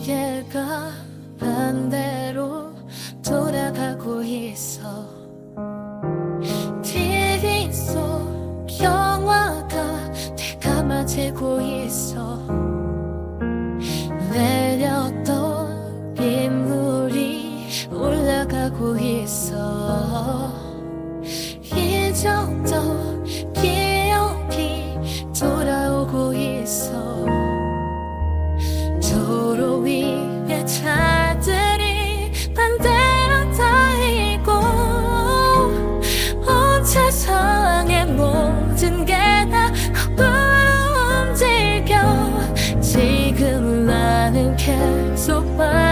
시계가 반대. care so much.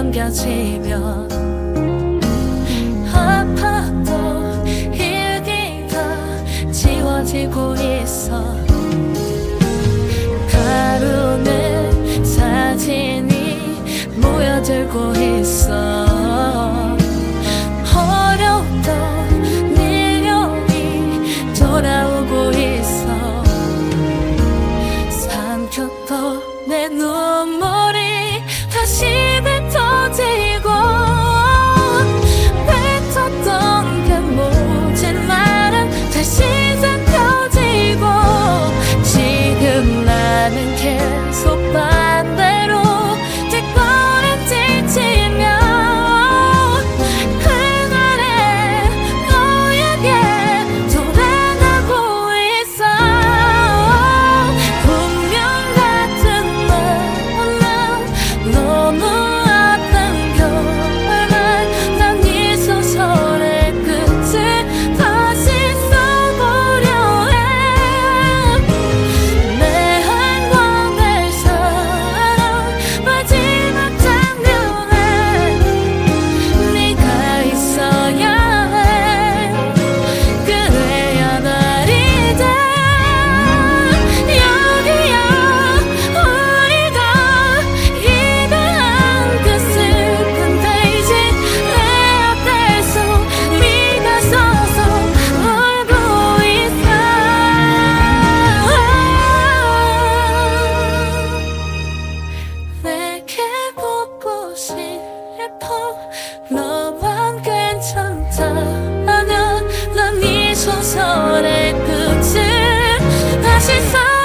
넘겨지면 아파도 일기가 지워지고 있어. 하루는 사진이 모여들고 있어. 어렵던 미련이 돌아오고 있어. 삼켰던 내 눈물이 다시 뱉어지고 是什？